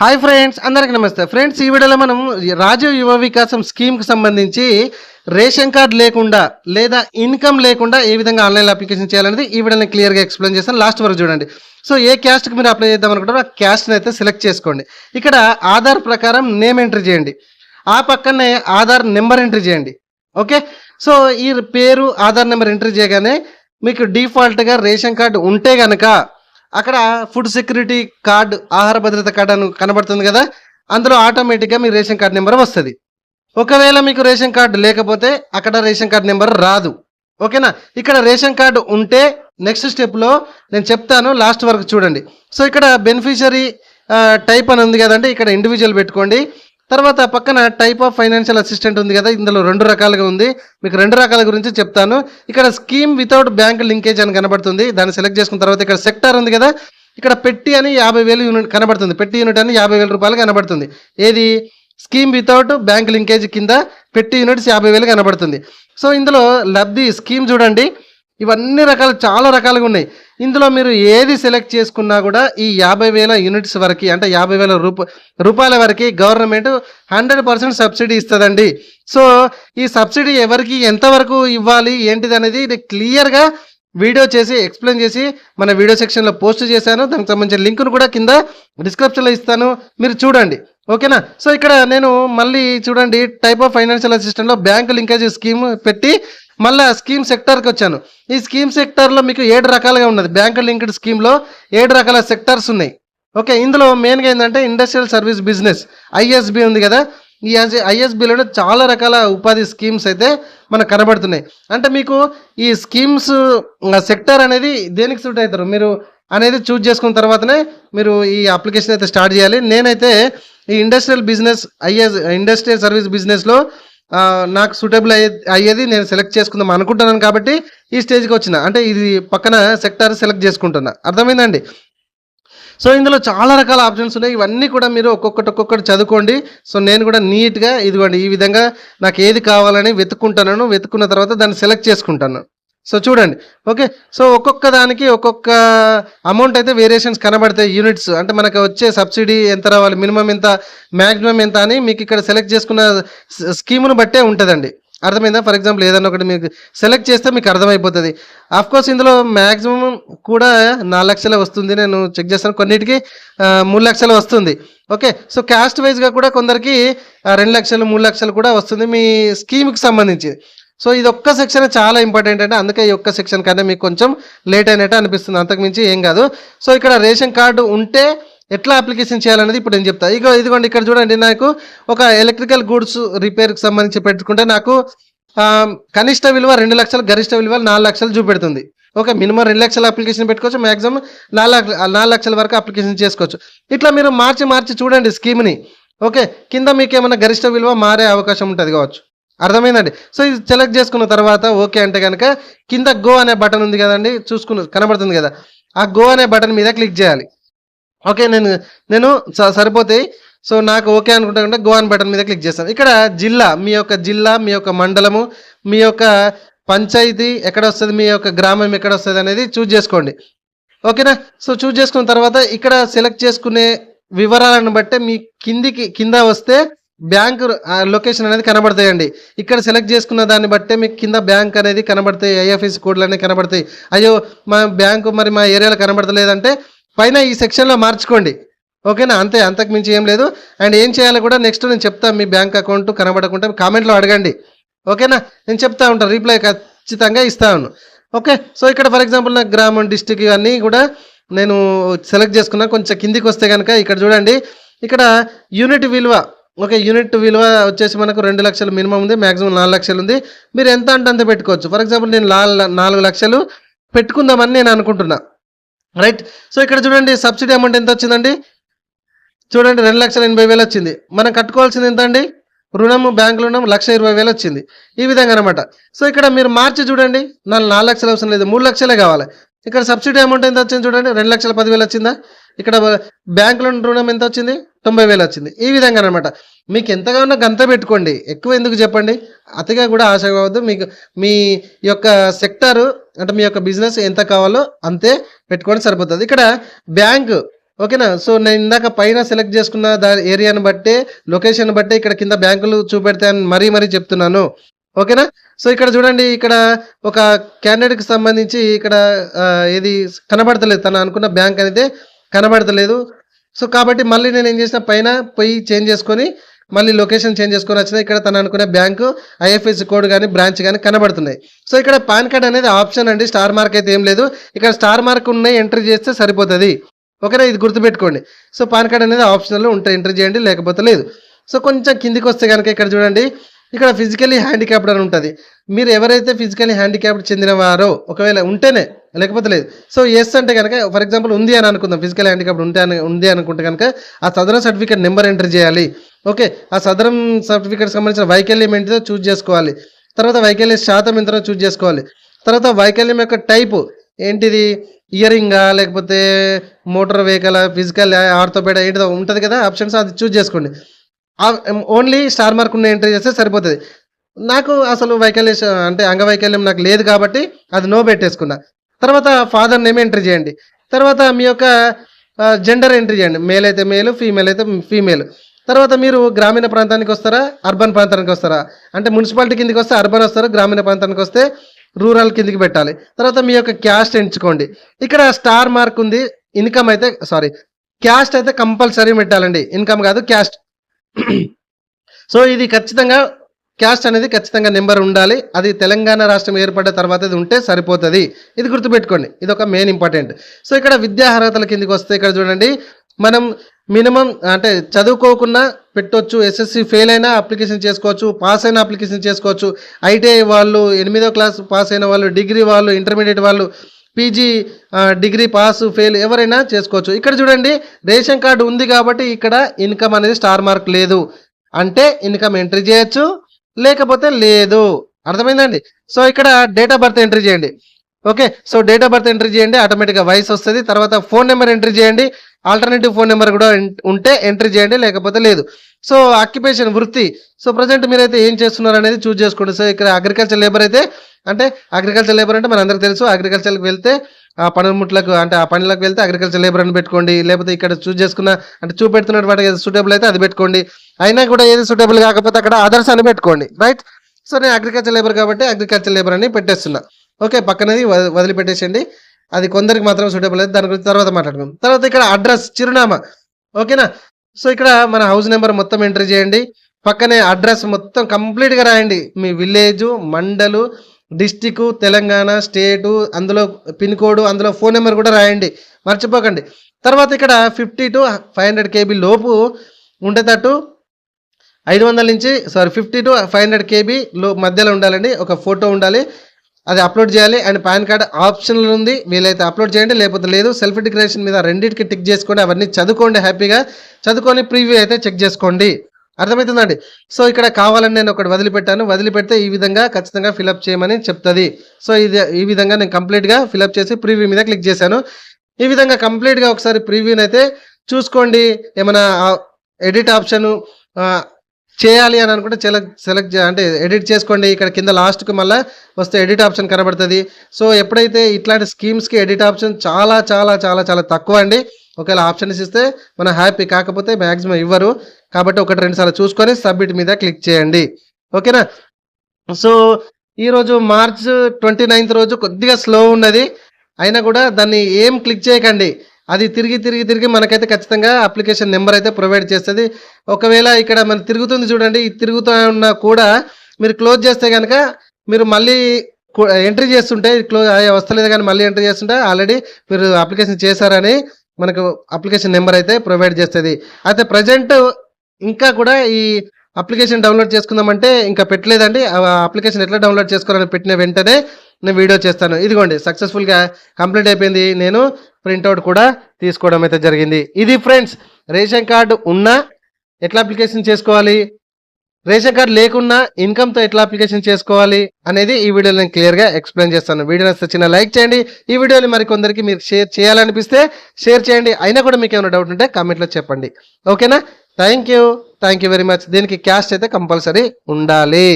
Hi friends అందరికీ నమస్తే. Friends ఈ వీడియోలో మనం రాజీవ్ యువ వికాసం స్కీమ్కి సంబంధించి రేషన్ కార్డ్ లేకుండా లేదా ఇన్కమ్ లేకుండా ఏ విధంగా ఆన్లైన్ అప్లికేషన్ చేయాలనేది ఈ వీడియోని క్లియర్గా ఎక్స్ప్లెయిన్ చేస్తాను. లాస్ట్ వరకు చూడండి. సో ఏ క్యాస్ట్కి మీరు అప్లై చేద్దాం అనుకుంటారో ఆ క్యాస్ట్ని అయితే సెలెక్ట్ చేసుకోండి. ఇక్కడ ఆధార్ ప్రకారం నేమ్ ఎంట్రీ చేయండి. ఆ పక్కనే ఆధార్ నెంబర్ ఎంట్రీ చేయండి. ఓకే? సో ఈ పేరు ఆధార్ నెంబర్ ఎంట్రీ చేయగానే మీకు డిఫాల్ట్గా రేషన్ కార్డు ఉంటే కనుక అక్కడ ఫుడ్ సెక్యూరిటీ కార్డు ఆహార భద్రత కార్డు అని కనబడుతుంది కదా? అందులో ఆటోమేటిక్గా మీ రేషన్ కార్డు నెంబర్ వస్తుంది. ఒకవేళ మీకు రేషన్ కార్డు లేకపోతే అక్కడ రేషన్ కార్డు నెంబర్ రాదు. ఓకేనా? ఇక్కడ రేషన్ కార్డు ఉంటే నెక్స్ట్ స్టెప్లో నేను చెప్తాను లాస్ట్ వరకు చూడండి. సో ఇక్కడ బెనిఫిషరీ టైప్ అని ఉంది కదండి ఇక్కడ ఇండివిజువల్ పెట్టుకోండి. తర్వాత పక్కన టైప్ ఆఫ్ ఫైనాన్షియల్ అసిస్టెంట్ ఉంది కదా ఇందులో రెండు రకాలుగా ఉంది. మీకు రెండు రకాల గురించి చెప్తాను. ఇక్కడ స్కీమ్ వితౌట్ బ్యాంక్ లింకేజ్ అని కనబడుతుంది. దాన్ని సెలెక్ట్ చేసుకున్న తర్వాత ఇక్కడ సెక్టార్ ఉంది కదా ఇక్కడ పెట్టి అని యాభై వేలు యూనిట్ కనబడుతుంది. పెట్టి యూనిట్ అని యాభై వేల రూపాయలు కనబడుతుంది. ఏది? స్కీమ్ వితౌట్ బ్యాంక్ లింకేజ్ కింద పెట్టి యూనిట్స్ యాభై వేలు కనబడుతుంది. సో ఇందులో లబ్ధి స్కీమ్ చూడండి. ఇవన్నీ రకాలు చాలా రకాలుగా ఉన్నాయి. ఇందులో మీరు ఏది సెలెక్ట్ చేసుకున్నా కూడా ఈ యాభై వేల యూనిట్స్ వరకు అంటే యాభై వేల రూప రూపాయల వరకు గవర్నమెంట్ హండ్రెడ్ పర్సెంట్ సబ్సిడీ ఇస్తుందండి. సో ఈ సబ్సిడీ ఎవరికి ఎంతవరకు ఇవ్వాలి ఏంటిది అనేది ఇది క్లియర్గా వీడియో చేసి ఎక్స్ప్లెయిన్ చేసి మన వీడియో సెక్షన్లో పోస్ట్ చేశాను. దానికి సంబంధించిన లింక్ను కూడా కింద డిస్క్రిప్షన్లో ఇస్తాను. మీరు చూడండి. ఓకేనా? సో ఇక్కడ నేను మళ్ళీ చూడండి టైప్ ఆఫ్ ఫైనాన్షియల్ అసిస్టెంట్లో బ్యాంక్ లింకేజ్ స్కీమ్ పెట్టి మళ్ళీ స్కీమ్ సెక్టార్కి వచ్చాను. ఈ స్కీమ్ సెక్టార్లో మీకు ఏడు రకాలుగా ఉన్నది. బ్యాంక్ లింక్డ్ స్కీమ్లో ఏడు రకాల సెక్టార్స్ ఉన్నాయి. ఓకే ఇందులో మెయిన్గా ఏంటంటే ఇండస్ట్రియల్ సర్వీస్ బిజినెస్ ఐఎస్బి ఉంది కదా. ఈ ఐఎస్బిలో చాలా రకాల ఉపాధి స్కీమ్స్ అయితే మనకు కనబడుతున్నాయి. అంటే మీకు ఈ స్కీమ్స్ సెక్టర్ అనేది దేనికి సూట్ అవుతారు? మీరు అనేది చూజ్ చేసుకున్న తర్వాతనే మీరు ఈ అప్లికేషన్ అయితే స్టార్ట్ చేయాలి. నేనైతే ఈ industrial business IS industrial service బిజినెస్లో నాకు సూటబుల్ అయ్యే అయ్యేది నేను సెలెక్ట్ చేసుకుందాం అనుకుంటున్నాను కాబట్టి ఈ స్టేజ్కి వచ్చిన. అంటే ఇది పక్కన సెక్టార్ సెలెక్ట్ చేసుకుంటున్నా. అర్థమైందండి? సో ఇందులో చాలా రకాల ఆప్షన్స్ ఉన్నాయి. ఇవన్నీ కూడా మీరు ఒక్కొక్కటి ఒక్కొక్కటి చదువుకోండి. సో నేను కూడా నీట్గా ఇదిగోండి ఈ విధంగా నాకు ఏది కావాలని వెతుక్కుంటాను వెతుక్కున్న తర్వాత దాన్ని సెలెక్ట్ చేసుకుంటాను. సో చూడండి ఓకే? సో ఒక్కొక్క దానికి ఒక్కొక్క అమౌంట్ అయితే వేరియేషన్స్ కనబడతాయి యూనిట్స్ అంటే మనకు వచ్చే సబ్సిడీ ఎంత రావాలి మినిమం ఎంత మ్యాక్సిమం ఎంత అని మీకు ఇక్కడ సెలెక్ట్ చేసుకున్న స్కీమ్ను బట్టే ఉంటుందండి. అర్థమైందా? ఫర్ ఎగ్జాంపుల్ ఏదైనా ఒకటి మీకు సెలెక్ట్ చేస్తే మీకు అర్థమైపోతుంది. ఆఫ్ కోర్స్ ఇందులో మ్యాక్సిమం కూడా నాలుగు లక్షలే వస్తుంది నేను చెక్ చేస్తాను. కొన్నిటికి మూడు లక్షలు వస్తుంది. ఓకే? సో క్యాస్ట్ వైజ్గా కూడా కొందరికి రెండు లక్షలు మూడు లక్షలు కూడా వస్తుంది మీ స్కీమ్కి సంబంధించి. సో ఇది ఒక్క సెక్షన్ చాలా ఇంపార్టెంట్ అంటే అందుకే ఈ ఒక్క సెక్షన్ కన్నా మీకు కొంచెం లేట్ అయినట్టు అనిపిస్తుంది. అంతకుమించి ఏం కాదు. సో ఇక్కడ రేషన్ కార్డు ఉంటే ఎట్లా అప్లికేషన్ చేయాలనేది ఇప్పుడు నేను చెప్తా. ఇక ఇదిగోండి ఇక్కడ చూడండి నాకు ఒక ఎలక్ట్రికల్ గూడ్స్ రిపేర్కి సంబంధించి పెట్టుకుంటే నాకు కనిష్ట విలువ రెండు లక్షలు గరిష్ట విలువ నాలుగు లక్షలు చూపెడుతుంది. ఓకే మినిమం రెండు లక్షల అప్లికేషన్ పెట్టుకోవచ్చు మ్యాక్సిమం నాలుగు నాలుగు లక్షల వరకు అప్లికేషన్ చేసుకోవచ్చు. ఇట్లా మీరు మార్చి మార్చి చూడండి స్కీమ్ని. ఓకే కింద మీకు ఏమైనా గరిష్ట విలువ మారే అవకాశం ఉంటుంది కావచ్చు. అర్థమైందండి. సో ఇది సెలెక్ట్ చేసుకున్న తర్వాత ఓకే అంటే కనుక కింద గో అనే బటన్ ఉంది కదండి చూసుకున్న కనబడుతుంది కదా. ఆ గో అనే బటన్ మీద క్లిక్ చేయాలి. ఓకే నేను నేను స- సరిపోతాయి సో నాకు ఓకే అనుకుంటా గో అని బటన్ మీద క్లిక్ చేస్తాను. ఇక్కడ జిల్లా మీ యొక్క జిల్లా మీ యొక్క మండలము మీ యొక్క పంచాయతీ ఎక్కడ వస్తుంది మీ యొక్క గ్రామం ఎక్కడ వస్తుంది అనేది చూజ్ చేసుకోండి. ఓకేనా? సో చూజ్ చేసుకున్న తర్వాత ఇక్కడ సెలెక్ట్ చేసుకునే వివరాలను బట్టే మీ కిందికి కింద వస్తే బ్యాంక్ లొకేషన్ అనేది కనబడతాయండి. ఇక్కడ సెలెక్ట్ చేసుకున్న దాన్ని బట్టే మీకు కింద బ్యాంక్ అనేది కనబడతాయి ఐఎఫ్ఎస్ కోడ్లు అనేవి కనబడతాయి. అయ్యో మా బ్యాంకు మరి మా ఏరియాలో కనబడతలేదంటే పైన ఈ సెక్షన్లో మార్చుకోండి. ఓకేనా? అంతే అంతకు మించి ఏం లేదు. అండ్ ఏం చేయాలో కూడా నెక్స్ట్ నేను చెప్తాను మీ బ్యాంక్ అకౌంట్ కనబడకుండా కామెంట్లో అడగండి. ఓకేనా? నేను చెప్తా ఉంటాను రీప్లై ఖచ్చితంగా ఇస్తాను ఓకే సో ఇక్కడ ఫర్ ఎగ్జాంపుల్ నాకు గ్రామం డిస్టిక్ ఇవన్నీ కూడా నేను సెలెక్ట్ చేసుకున్నా. కొంచెం కిందికి వస్తే కనుక ఇక్కడ చూడండి. ఇక్కడ యూనిట్ విలువ ఒక యూనిట్ విలువ వచ్చేసి మనకు రెండు లక్షలు మినిమం ఉంది మాక్సిమం నాలుగు లక్షలు ఉంది. మీరు ఎంత అంటే అంత పెట్టుకోవచ్చు. ఫర్ ఎగ్జాంపుల్ నేను నాలుగు నాలుగు లక్షలు పెట్టుకుందామని నేను అనుకుంటున్నా. రైట్ సో ఇక్కడ చూడండి సబ్సిడీ అమౌంట్ ఎంత వచ్చిందండి? చూడండి రెండు లక్షల ఎనభై వేలు వచ్చింది. మనం కట్టుకోవాల్సింది ఎంత అండి? రుణం బ్యాంకు రుణం లక్ష ఇరవై వేలు వచ్చింది. ఈ విధంగా అనమాట సో ఇక్కడ మీరు మార్చి చూడండి. నాలుగు నాలుగు లక్షలు అవసరం లేదు. మూడు లక్షలే కావాలి. ఇక్కడ సబ్సిడీ అమౌంట్ ఎంత వచ్చింది చూడండి? రెండు లక్షల పదివేలు వచ్చిందా? ఇక్కడ బ్యాంకులో రుణం ఎంత వచ్చింది తొంభై వేలు వచ్చింది. ఈ విధంగా అనమాట మీకు ఎంతగా ఉన్నా గంత పెట్టుకోండి. ఎక్కువ ఎందుకు చెప్పండి? అతిగా కూడా ఆశ కావద్దు. మీకు మీ యొక్క సెక్టారు అంటే మీ యొక్క బిజినెస్ ఎంత కావాలో అంతే పెట్టుకోవడం సరిపోతుంది. ఇక్కడ బ్యాంకు ఓకేనా? సో నేను ఇందాక పైన సెలెక్ట్ చేసుకున్న దాని ఏరియాని బట్టే లొకేషన్ బట్టే ఇక్కడ కింద బ్యాంకులు చూపెడతాయని మరీ మరీ చెప్తున్నాను. ఓకేనా? సో ఇక్కడ చూడండి ఇక్కడ ఒక క్యాండిడేట్కి సంబంధించి ఇక్కడ ఏది కనబడతలేదు. తను అనుకున్న బ్యాంక్ అనేది కనబడతలేదు. సో కాబట్టి మళ్ళీ నేను ఏం చేసిన పైన పోయి చేంజ్ చేసుకొని మళ్ళీ లొకేషన్ చేంజ్ చేసుకొని వచ్చిన ఇక్కడ తను అనుకునే బ్యాంకు ఐఎఫ్ఎస్సి కోడ్ కానీ బ్రాంచ్ కానీ కనబడుతున్నాయి. సో ఇక్కడ పాన్ కార్డ్ అనేది ఆప్షన్ అండి స్టార్ మార్క్ అయితే ఏం లేదు. ఇక్కడ స్టార్ మార్క్ ఉన్నాయి ఎంట్రీ చేస్తే సరిపోతుంది. ఓకేనా ఇది గుర్తుపెట్టుకోండి. సో పాన్ కార్డ్ అనేది ఆప్షనల్ ఉంటే ఎంట్రీ చేయండి లేకపోతే లేదు. సో కొంచెం కిందికి వస్తే కనుక ఇక్కడ చూడండి ఇక్కడ ఫిజికలీ హ్యాండిక్యాప్డ్ అని ఉంటుంది. మీరు ఎవరైతే ఫిజికలీ హ్యాండిక్యాప్డ్ చెందినవారో ఒకవేళ ఉంటేనే లేకపోతే లేదు. సో ఎస్ అంటే కనుక ఫర్ ఎగ్జాంపుల్ ఉంది అని అనుకుందాం. ఫిజికల్ హ్యాండిక్యాప్డ్ ఉంటే అని ఉంది అనుకుంటే కనుక ఆ సదరం సర్టిఫికేట్ నెంబర్ ఎంటర్ చేయాలి. ఓకే ఆ సదరం సర్టిఫికేట్ సంబంధించిన వైకల్యం ఏంటిదో చూస్ చేసుకోవాలి. తర్వాత వైకల్య శాతం ఎంతనో చూజ్ చేసుకోవాలి. తర్వాత వైకల్యం యొక్క టైపు ఏంటిది? ఇయరింగా లేకపోతే మోటార్ వెహికల్ ఫిజికల్ ఆర్థోపేడా ఏంటిదో ఉంటుంది కదా ఆప్షన్స్ అది చూజ్ చేసుకోండి. ఓన్లీ స్టార్ మార్క్ ఉన్న ఎంట్రీ చేస్తే సరిపోతుంది. నాకు అసలు వైకల్యం అంటే అంగవైకల్యం నాకు లేదు కాబట్టి అది నో పెట్టేసుకున్నా. తర్వాత ఫాదర్ నేమ్ ఎంట్రీ చేయండి. తర్వాత మీ యొక్క జెండర్ ఎంట్రీ చేయండి. మేల్ అయితే మేలు ఫీమేల్ అయితే ఫీమేల్ తర్వాత మీరు గ్రామీణ ప్రాంతానికి వస్తారా? అర్బన్ ప్రాంతానికి వస్తారా? అంటే మున్సిపాలిటీ కిందకి వస్తే అర్బన్ వస్తారు గ్రామీణ ప్రాంతానికి వస్తే రూరల్ కిందికి పెట్టాలి. తర్వాత మీ యొక్క క్యాస్ట్ ఎంచుకోండి. ఇక్కడ స్టార్ మార్క్ ఉంది ఇన్కమ్ అయితే సారీ క్యాస్ట్ అయితే కంపల్సరీ పెట్టాలండి. ఇన్కమ్ కాదు క్యాస్ట్ సో ఇది ఖచ్చితంగా క్యాస్ట్ అనేది ఖచ్చితంగా నెంబర్ ఉండాలి. అది తెలంగాణ రాష్ట్రం ఏర్పడ్డ తర్వాత ఇది ఉంటే సరిపోతుంది. ఇది గుర్తుపెట్టుకోండి. ఇది ఒక మెయిన్ ఇంపార్టెంట్ సో ఇక్కడ విద్యా అర్హతల కిందకి వస్తే ఇక్కడ చూడండి. మనం మినిమం అంటే చదువుకోకుండా పెట్టొచ్చు. ఎస్ఎస్సి ఫెయిల్ అయినా అప్లికేషన్ చేసుకోవచ్చు. పాస్ అయినా అప్లికేషన్ చేసుకోవచ్చు. ఐటీఐ వాళ్ళు ఎనిమిదో క్లాస్ పాస్ అయిన వాళ్ళు డిగ్రీ వాళ్ళు ఇంటర్మీడియట్ వాళ్ళు పీజీ డిగ్రీ పాస్ ఫెయిల్ ఎవరైనా చేసుకోవచ్చు. ఇక్కడ చూడండి రేషన్ కార్డు ఉంది కాబట్టి ఇక్కడ ఇన్కమ్ అనేది స్టార్ మార్క్ లేదు. అంటే ఇన్కమ్ ఎంట్రీ చేయొచ్చు లేకపోతే లేదు. అర్థమైందండి? సో ఇక్కడ డేట్ ఆఫ్ బర్త్ ఎంట్రీ చేయండి. Okay so date of birth entry చేయండి ఆటోమేటిక్గా వయసు వస్తుంది. తర్వాత ఫోన్ నెంబర్ ఎంట్రీ చేయండి. ఆల్టర్నేటివ్ ఫోన్ నెంబర్ కూడా ఉంటే ఎంట్రీ చేయండి లేకపోతే లేదు. సో ఆక్యుపేషన్ వృత్తి. సో ప్రజెంట్ మీరైతే ఏం చేస్తున్నారు అనేది చూస్ చేసుకోండి. సో ఇక్కడ అగ్రికల్చర్ లేబర్ అయితే అంటే అగ్రికల్చర్ లేబర్ అంటే మనందరికీ తెలుసు. అగ్రికల్చర్కి వెళ్తే ఆ పనిముట్లకు అంటే ఆ పనులకు వెళ్తే అగ్రికల్చర్ లేబర్ అని పెట్టుకోండి. లేకపోతే ఇక్కడ చూస్ చేసుకున్న అంటే చూపెడుతున్న వాటికి సూటబుల్ అయితే అది పెట్టుకోండి. అయినా కూడా ఏది సూటబుల్ కాకపోతే అక్కడ అదర్స్ అని పెట్టుకోండి. రైట్ సో నేను అగ్రికల్చర్ లేబర్ కాబట్టి అగ్రికల్చర్ లేబర్ అని పెట్టేస్తున్నా. ఓకే పక్కనది వదిలిపెట్టేసండి అది కొందరికి మాత్రం సూటబుల్ అయితే దాని గురించి తర్వాత మాట్లాడుకుందాం. తర్వాత ఇక్కడ అడ్రస్ చిరునామా. ఓకేనా? సో ఇక్కడ మన హౌస్ నెంబర్ మొత్తం ఎంటర్ చేయండి. పక్కనే అడ్రస్ మొత్తం కంప్లీట్గా రాయండి. మీ విలేజ్ మండలు డిస్టిక్ తెలంగాణ స్టేటు అందులో పిన్ కోడ్ అందులో ఫోన్ నెంబర్ కూడా రాయండి. మర్చిపోకండి. తర్వాత ఇక్కడ fifty to five hundred KB లోపు ఉండేటట్టు ఐదు వందల నుంచి sorry fifty to five hundred KB లో మధ్యలో ఉండాలండి. ఒక ఫోటో ఉండాలి. అది అప్లోడ్ చేయాలి. అండ్ పాన్ కార్డ్ ఆప్షన్లు ఉంది. వీలైతే అప్లోడ్ చేయండి. లేకపోతే లేదు. సెల్ఫ్ డిక్లరేషన్ మీద రెండింటికి టిక్ చేసుకోండి అవన్నీ చదువుకోండి హ్యాపీగా. చదువుకొని ప్రీవ్యూ అయితే చెక్ చేసుకోండి. అర్థమవుతుందండి? సో ఇక్కడ కావాలని నేను ఒకటి వదిలిపెట్టాను. వదిలిపెడితే ఈ విధంగా ఖచ్చితంగా ఫిలప్ చేయమని చెప్తుంది. సో ఇది ఈ విధంగా నేను కంప్లీట్గా ఫిలప్ చేసి ప్రీవ్యూ మీద క్లిక్ చేశాను. ఈ విధంగా కంప్లీట్గా ఒకసారి ప్రీవ్యూని అయితే చూసుకోండి. ఏమైనా ఎడిట్ ఆప్షన్ చేయాలి అని అనుకుంటే సెలెక్ట్ సెలెక్ట్ అంటే ఎడిట్ చేసుకోండి. ఇక్కడ కింద లాస్ట్కి మళ్ళీ వస్తే ఎడిట్ ఆప్షన్ కనబడుతుంది. సో ఎప్పుడైతే ఇట్లాంటి స్కీమ్స్కి ఎడిట్ ఆప్షన్ చాలా చాలా చాలా చాలా తక్కువ అండి ఒకవేళ ఆప్షన్స్ ఇస్తే మనం హ్యాపీ కాకపోతే మ్యాక్సిమం ఇవ్వరు. కాబట్టి ఒకటి రెండు సార్లు చూసుకొని సబ్మిట్ మీద క్లిక్ చేయండి. ఓకేనా? సో ఈరోజు మార్చ్ ట్వంటీ నైన్త్ రోజు కొద్దిగా స్లో ఉన్నది. అయినా కూడా దాన్ని ఏం క్లిక్ చేయకండి. అది తిరిగి తిరిగి తిరిగి మనకైతే ఖచ్చితంగా అప్లికేషన్ నెంబర్ అయితే ప్రొవైడ్ చేస్తుంది. ఒకవేళ ఇక్కడ మన తిరుగుతుంది చూడండి ఈ తిరుగుతూ ఉన్నా కూడా మీరు క్లోజ్ చేస్తే కనుక మీరు మళ్ళీ ఎంట్రీ చేస్తుంటే క్లోజ్ వస్తలేదు కానీ మళ్ళీ ఎంట్రీ చేస్తుంటే ఆల్రెడీ మీరు అప్లికేషన్ చేశారని మనకు అప్లికేషన్ నెంబర్ అయితే ప్రొవైడ్ చేస్తుంది. అయితే ప్రజెంట్ ఇంకా కూడా ఈ అప్లికేషన్ డౌన్లోడ్ చేసుకుందామంటే ఇంకా పెట్టలేదండి. ఆ అప్లికేషన్ ఎట్లా డౌన్లోడ్ చేసుకోవాలని పెట్టిన వెంటనే నేను వీడియో చేస్తాను. ఇదిగోండి సక్సెస్ఫుల్గా కంప్లీట్ అయిపోయింది. నేను ప్రింట్అవుట్ కూడా తీసుకోవడం అయితే జరిగింది. ఇది ఫ్రెండ్స్ రేషన్ కార్డు ఉన్నా ఎట్లా అప్లికేషన్ చేసుకోవాలి? రేషన్ కార్డు లేకున్నా ఇన్కమ్తో ఎట్లా అప్లికేషన్ చేసుకోవాలి? అనేది ఈ వీడియోలో నేను క్లియర్గా ఎక్స్ప్లెయిన్ చేస్తాను. వీడియో నచ్చితే చిన్న లైక్ చేయండి. ఈ వీడియోని మరి కొందరికి మీరు షేర్ చేయాలనిపిస్తే షేర్ చేయండి. అయినా కూడా మీకు ఏమైనా డౌట్ ఉంటే కామెంట్లో చెప్పండి. ఓకేనా thank you thank you very much దీనికి క్యాష్ అయితే కంపల్సరీ ఉండాలి.